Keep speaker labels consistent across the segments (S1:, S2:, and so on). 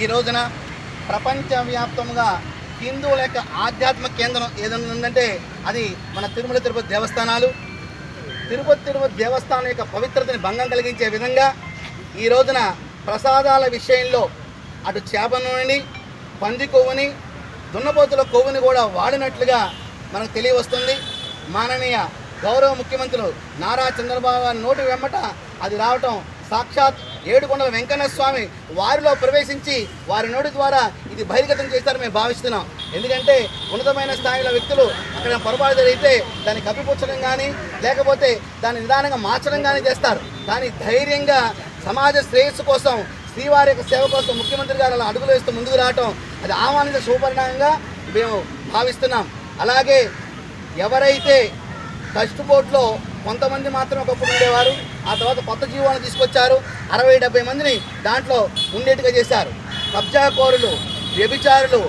S1: ఈ రోజున ప్రపంచవ్యాప్తంగా హిందువుల యొక్క ఆధ్యాత్మిక కేంద్రం ఏదైనా ఉందంటే అది మన తిరుమల తిరుపతి దేవస్థానాలు. తిరుపతి తిరుపతి దేవస్థానం యొక్క పవిత్రతని భంగం కలిగించే విధంగా ఈ రోజున ప్రసాదాల విషయంలో అటు చేప నూనెని పంది కొవ్వుని దున్నపోతుల కొవ్వుని కూడా వాడినట్లుగా మనకు తెలియవస్తుంది. మాననీయ గౌరవ ముఖ్యమంత్రులు నారా చంద్రబాబు గారి నోటి వెంబట అది రావటం సాక్షాత్ ఏడుకొండల వెంకన్న స్వామి వారిలో ప్రవేశించి వారి నోటి ద్వారా ఇది బహిర్గతం చేస్తారని మేము భావిస్తున్నాం. ఎందుకంటే ఉన్నతమైన స్థాయిలో వ్యక్తులు అక్కడ పొరపాటు జరిగితే దాన్ని కప్పిపుచ్చడం కానీ లేకపోతే దాన్ని నిదానంగా మార్చడం కానీ చేస్తారు. కానీ ధైర్యంగా సమాజ శ్రేయస్సు కోసం శ్రీవారి యొక్క సేవ కోసం ముఖ్యమంత్రి గారు అలా అడుగులు వేస్తూ ముందుకు రావటం అది ఆహ్వానిత శుభపరిణామంగా మేము భావిస్తున్నాం. అలాగే ఎవరైతే ట్రస్ట్ బోర్డులో కొంతమంది మాత్రం ఒకప్పుడు ఉండేవారు. ఆ తర్వాత కొత్త జీవాలను తీసుకొచ్చారు. అరవై డెబ్బై మందిని దాంట్లో ఉండేట్టుగా చేశారు. కబ్జాకోరులు వ్యభిచారులు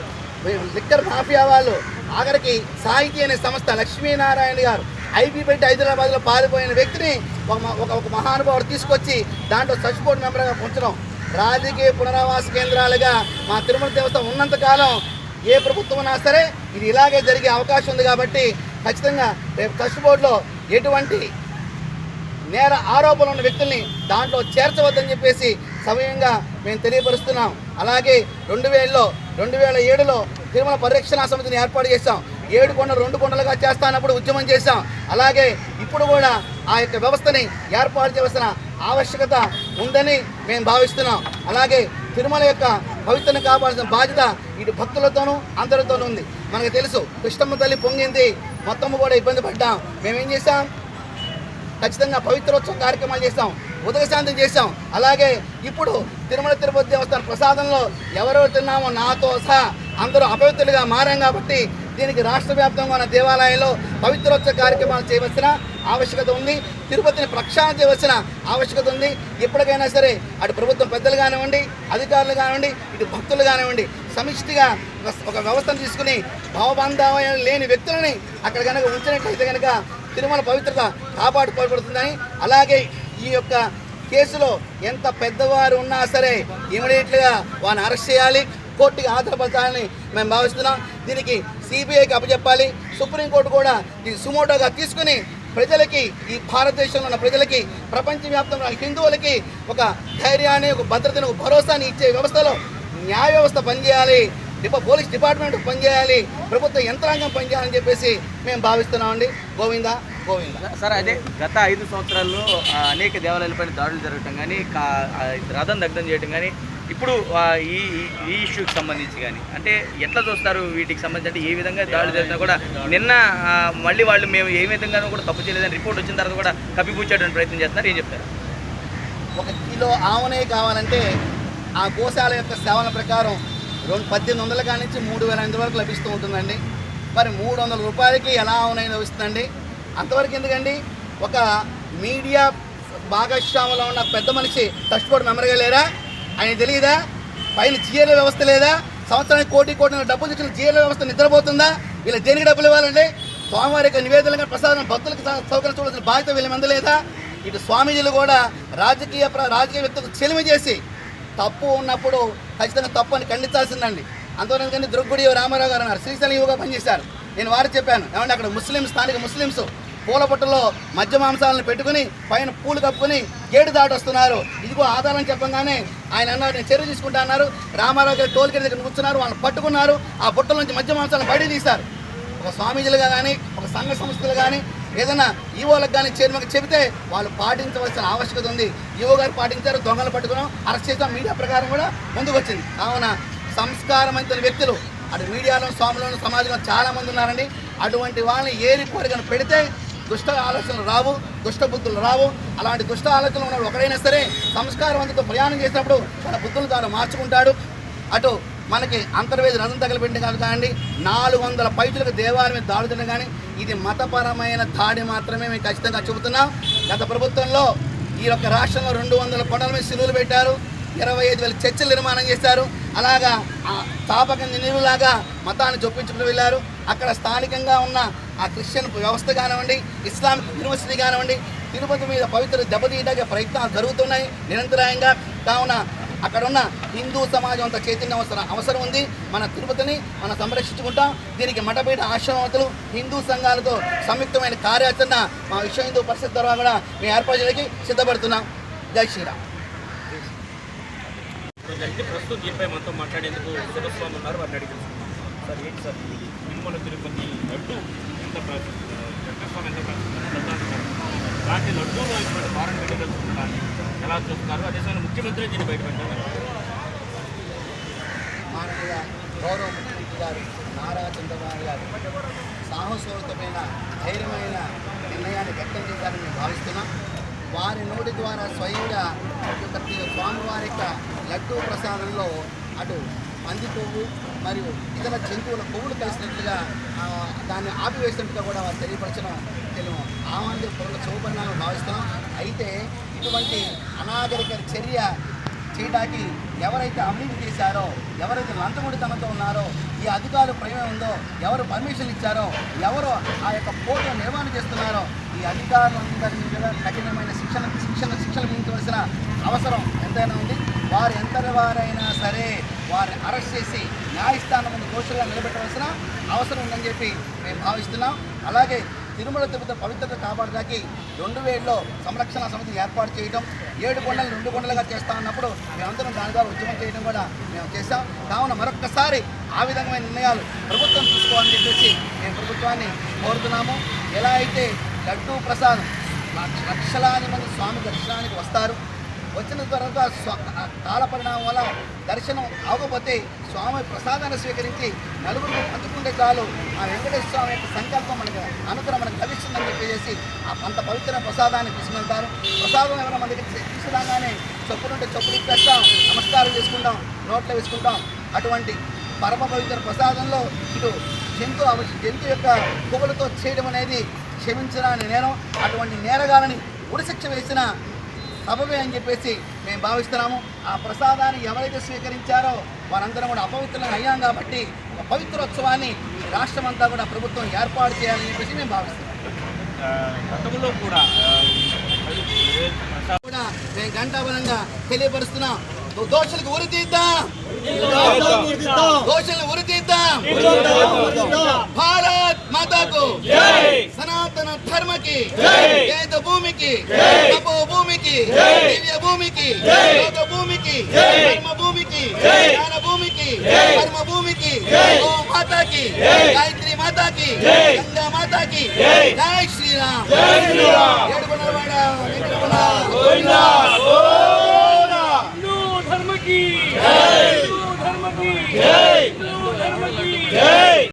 S1: లిక్కర్ మాఫియా వాళ్ళు ఆఖరికి సాహితీ అనే సంస్థ లక్ష్మీనారాయణ గారు ఐపీ పెట్టి హైదరాబాద్లో పారిపోయిన వ్యక్తిని ఒక మ- ఒక ఒక మహానుభావుడు తీసుకొచ్చి దాంట్లో సచ్ బోర్డు మెంబర్గా ఉంచడం రాజకీయ పునరావాస కేంద్రాలుగా మా తిరుమల దేవస్థానం ఉన్నంతకాలం ఏ ప్రభుత్వం ఉన్నా సరే ఇది ఇలాగే జరిగే అవకాశం ఉంది కాబట్టి ఖచ్చితంగా రేపు ట్రస్ట్ బోర్డులో ఎటువంటి నేర ఆరోపణలు ఉన్న వ్యక్తుల్ని దాంట్లో చేర్చవద్దని చెప్పేసి సమయంగా మేము తెలియపరుస్తున్నాం. అలాగే రెండు వేలలో రెండు వేల ఏడులో తిరుమల పరిరక్షణ సమితిని ఏర్పాటు చేశాం. ఏడు కొండలు రెండు కొండలుగా చేస్తానప్పుడు ఉద్యమం చేశాం. అలాగే ఇప్పుడు కూడా ఆ యొక్క వ్యవస్థని ఏర్పాటు చేయవలసిన ఆవశ్యకత ఉందని మేము భావిస్తున్నాం. అలాగే తిరుమల యొక్క పవిత్రను కాపాడాల్సిన బాధ్యత ఇటు భక్తులతోనూ అందరితోనూ ఉంది. మనకు తెలుసు కృష్ణమ్మ తల్లి పొంగింది మొత్తం కూడా ఇబ్బంది పడ్డాం. మేమేం చేశాం? ఖచ్చితంగా పవిత్రోత్సవం కార్యక్రమాలు చేస్తాం ఉదయశాంతి చేశాం. అలాగే ఇప్పుడు తిరుమల తిరుపతి దేవస్థానం ప్రసాదంలో ఎవరెవరు తిన్నామో నాతో సహా అందరూ అపవిత్రులుగా మారాం కాబట్టి దీనికి రాష్ట్ర వ్యాప్తంగా ఉన్న దేవాలయాల్లో పవిత్రోత్సవ కార్యక్రమాలు చేయవలసిన ఆవశ్యకత ఉంది. తిరుపతిని ప్రక్షాళన చేయవలసిన ఆవశ్యకత ఉంది. ఎప్పటికైనా సరే అటు ప్రభుత్వం పెద్దలు కానివ్వండి అధికారులు కానివ్వండి ఇటు భక్తులు కానివ్వండి సమిష్టిగా ఒక- వ్యవస్థను తీసుకుని భావబంధాలు లేని వ్యక్తులని అక్కడ కనుక ఉంచినట్లయితే కనుక తిరుమల పవిత్రత కాపాడుకోబడుతుందని అలాగే ఈ యొక్క కేసులో ఎంత పెద్దవారు ఉన్నా సరే ఇమీడియట్గా వారిని అరెస్ట్ చేయాలి. కోర్టుకి హాజరుపరచాలని మేము భావిస్తున్నాం. దీనికి సిబిఐకి అప్పచెప్పాలి. సుప్రీంకోర్టు కూడా దీన్ని సుమోటోగా తీసుకుని ప్రజలకి ఈ భారతదేశంలో ఉన్న ప్రజలకి ప్రపంచవ్యాప్తంగా ఉన్న హిందువులకి ఒక ధైర్యాన్ని ఒక భద్రతను ఒక భరోసాని ఇచ్చే వ్యవస్థలో న్యాయ వ్యవస్థ పనిచేయాలి. డిప పోలీస్ డిపార్ట్మెంట్ పనిచేయాలి. ప్రభుత్వ యంత్రాంగం పనిచేయాలని చెప్పేసి మేము భావిస్తున్నామండి. గోవింద? గోవింద.
S2: సార్ అదే గత ఐదు సంవత్సరాల్లో అనేక దేవాలయాలపైన దాడులు జరగటం కానీ రథం దగ్ధం చేయడం కానీ ఇప్పుడు ఈ ఈ- ఇష్యూకి సంబంధించి కానీ అంటే ఎట్లా చూస్తారు? వీటికి సంబంధించి అంటే ఏ విధంగా దాడి జరిగినా కూడా నిన్న మళ్ళీ వాళ్ళు మేము ఏ విధంగానూ కూడా తప్పు చేయలేదని రిపోర్ట్ వచ్చిన తర్వాత కూడా కప్పిపుచ్చేటువంటి ప్రయత్నం చేస్తున్నారు. ఏం చెప్తారు?
S1: ఒక కిలో ఆవునే కావాలంటే ఆ గోశాల యొక్క సేవల ప్రకారం రెండు పద్దెనిమిది వందల కాడి నుంచి మూడు వేల ఐదు వరకు లభిస్తూ ఉంటుందండి. మరి మూడు వందల రూపాయలకి ఎలా ఆవునైనా లభిస్తుందండి? అంతవరకు ఎందుకండి? ఒక మీడియా భాగస్వాములో ఉన్న పెద్ద మనిషి ట్రస్ట్ బోర్డు మెంబర్గా లేరా ఆయన తెలియదా? పైన జిఎల్ వ్యవస్థ లేదా? సంవత్సరానికి కోటి కోటి డబ్బులు తెచ్చిన జిఎల్ వ్యవస్థ నిద్రపోతుందా? వీళ్ళకి దేనికి డబ్బులు ఇవ్వాలండి? స్వామివారి యొక్క నివేదనగా ప్రసాదం భక్తులకు సౌకర్యం చూడాల్సిన బాధ్యత వీళ్ళ లేదా? ఇటు స్వామీజీలు కూడా రాజకీయ ప్ర- రాజకీయ వ్యక్తులకు చెలిమి చేసి తప్పు ఉన్నప్పుడు ఖచ్చితంగా తప్పు అని ఖండించాల్సిందండి. అంతవరకు దుర్గుడి రామారావు గారు అన్నారు శ్రీశైలం యువగా పనిచేశారు. నేను వారు చెప్పాను. ఏమంటే అక్కడ ముస్లిం స్థానిక ముస్లిమ్స్ పూల బుట్టలో మధ్య మాంసాలను పెట్టుకుని పైన పూలు కప్పుకొని గేటు దాటొస్తున్నారు. ఇదిగో ఆధారం చెప్పగానే ఆయన అన్నారు నేను చర్య తీసుకుంటా అన్నారు. రామారావు గారు టోల్ గేట్ దగ్గర కూర్చున్నారు వాళ్ళని పట్టుకున్నారు. ఆ బుట్టల నుంచి మధ్య మాంసాలను బయట తీశారు. ఒక స్వామీజీలుగా కానీ ఒక సంఘ సంస్థలు కానీ ఏదైనా ఈవోలకు కానీ చైర్మన్కి చెబితే వాళ్ళు పాటించవలసిన ఆవశ్యకత ఉంది. ఈవో గారు పాటించారు దొంగలు పట్టుకున్నాం. అరెస్ట్ చేసాం మీడియా ప్రకారం కూడా ముందుకు వచ్చింది కావున సంస్కారమైన వ్యక్తులు అటు మీడియాలో స్వాములను సమాజంలో చాలామంది ఉన్నారండి. అటువంటి వాళ్ళని ఏరి కోరికను పెడితే దుష్ట ఆలోచనలు రావు దుష్ట బుద్ధులు రావు. అలాంటి దుష్ట ఆలోచనలు ఉన్నప్పుడు ఒకరైనా సరే సంస్కారవంతుతో ప్రయాణం చేసినప్పుడు తన బుద్ధులు తాను మార్చుకుంటాడు. అటు మనకి అంతర్వేది రథం తగలబెట్టిన కాదు నాలుగు వందల పైతులకు దేవాలయం మీద దాడుతున్న కానీ ఇది మతపరమైన దాడి మాత్రమే మేము ఖచ్చితంగా చెబుతున్నాం. గత ప్రభుత్వంలో ఈ యొక్క రాష్ట్రంలో రెండు వందల కొండల మీద సిలువులు పెట్టారు. ఇరవై ఐదు వేల చర్చలు నిర్మాణం చేశారు. అలాగా ఆ తాపక నిలువులాగా మతాన్ని చొప్పించుకుని వెళ్ళారు. అక్కడ స్థానికంగా ఉన్న ఆ క్రిస్టియన్ వ్యవస్థ కానివ్వండి ఇస్లామిక్ యూనివర్సిటీ కానివ్వండి తిరుపతి మీద పవిత్ర దెబ్బతీయడానికి ప్రయత్నాలు జరుగుతున్నాయి. నిరంతరాయంగా కావున అక్కడ ఉన్న హిందూ సమాజం అంత చైతన్యం అవసరం అవసరం ఉంది. మన తిరుపతిని మనం సంరక్షించుకుంటాం. దీనికి మఠపీఠ ఆశ్రమతులు హిందూ సంఘాలతో సంయుక్తమైన కార్యాచరణ మా విశ్వ హిందూ పరిషత్ ద్వారా కూడా మేము ఏర్పాటు చేయడానికి సిద్ధపడుతున్నాం. జై శ్రీరామ్.
S3: ప్రస్తుతం దీనిపై మనతో మాట్లాడేందుకు శివస్వామి ఉన్నారు. వారిని అడిగి సార్ ఏంటి సార్? ఈ తిరుమల తిరుపతి లడ్డు ఎంత ప్రసిద్ధి వెంకటస్వామి ఎంత ప్రసిద్ధి అలాంటి లడ్డూలో ఎలా చూస్తున్నారు? అదే సమయంలో ముఖ్యమంత్రి దీన్ని బయటపెట్టారు?
S1: గౌరవ ముఖ్యమంత్రి గారు నారా చంద్రబాబు గారు సాహసోతమైన ధైర్యమైన నిర్ణయాన్ని వ్యక్తం చేశారని మేము భావిస్తున్నాం. వారి నోటి ద్వారా స్వయంగా ప్రతి స్వామివారి యొక్క లడ్డూ ప్రసాదంలో అటు పంది కొవ్వు మరియు ఇతర జంతువుల పువ్వులు కలిసినట్లుగా దాన్ని ఆపివేసినట్టుగా కూడా వారు తెలియపరచడం తెలియము. ఆమంది పొరల శుభపరిణామం భావిస్తాం అయితే ఇటువంటి అనాగరిక చర్య చేయడానికి ఎవరైతే అవినీతి చేశారో ఎవరైతే లంచగొడితనంతో ఉన్నారో ఈ అధికారులు ప్రమేయం ఉందో ఎవరు పర్మిషన్ ఇచ్చారో ఎవరు ఆ యొక్క కోర్టు నిర్మాణం చేస్తున్నారో ఈ అధికారులందరినీ కూడా కఠినమైన శిక్షణ శిక్షణ శిక్షణ విధించవలసిన అవసరం ఎంతైనా ఉంది. వారు ఎంతటి వారైనా సరే వారిని అరెస్ట్ చేసి న్యాయస్థానం ముందు దోషులుగా నిలబెట్టవలసిన అవసరం ఉందని చెప్పి మేము భావిస్తున్నాం. అలాగే తిరుమల తిరుపతి పవిత్రత కాపాడడానికి రెండు వేలలో సంరక్షణ సమితి ఏర్పాటు చేయడం ఏడు కొండలు రెండు కొండలుగా చేస్తా ఉన్నప్పుడు మేమందరం దాని ద్వారా ఉద్యమం చేయడం కూడా మేము చేస్తాం కావున మరొక్కసారి ఆ విధమైన నిర్ణయాలు ప్రభుత్వం తీసుకోవాలని చెప్పేసి మేము ప్రభుత్వాన్ని కోరుతున్నాము. ఎలా అయితే లడ్డూ ప్రసాద్ లక్షలాది మంది స్వామి దర్శనానికి వస్తారు వచ్చిన తర్వాత స్వ- కాల పరిణామం వల్ల దర్శనం అవకపోతే స్వామి ప్రసాదాన్ని స్వీకరించి నలుగురు పంచుకుంటే చాలు. ఆ వెంకటేశ్వర స్వామి యొక్క సంకల్పం మనకి అనుగ్రహం మనకు లభిస్తుందని చెప్పేసి ఆ అంత పవిత్ర ప్రసాదాన్ని తీసుకెళ్తారు. ప్రసాదం ఎవరైనా మన దగ్గర తీసుకురాగానే చెప్పులుంటే చెప్పులు ఇచ్చేస్తాం. నమస్కారం చేసుకుంటాం నోట్లో వేసుకుంటాం. అటువంటి పరమ పవిత్ర ప్రసాదంలో ఇటు జంతు జంతు యొక్క పువ్వులతో చేయడం అనేది క్షమించరాని నేరం. అటువంటి నేరగాలని ఉరిశిక్ష వేసిన సబబే అని చెప్పేసి మేము భావిస్తున్నాము. ఆ ప్రసాదాన్ని ఎవరైతే స్వీకరించారో వారందరం కూడా అపవిత్రులను అయ్యాం కాబట్టి ఒక పవిత్రోత్సవాన్ని ఈ రాష్ట్రం అంతా కూడా ప్రభుత్వం ఏర్పాటు చేయాలని చెప్పేసి మేము భావిస్తున్నాం.
S3: గతంలో కూడా
S1: కూడా మేము గంటాబలంగా తెలియపరుస్తున్నాం. దోషులకు ఉరి తీద్దాం. దోషులను సనాతన ధర్మకి వేద భూమికి తపో భూమికి దివ్య భూమికి యోగ భూమికి ధర్మ భూమికి జ్ఞాన భూమికి కర్మ భూమికి ఓ మాతాకి గాయత్రి మాతాకి గంగా మాతాకి జై శ్రీరామ్ ఏడుకొండలవాడ వెంకటరమణ
S3: హిందూ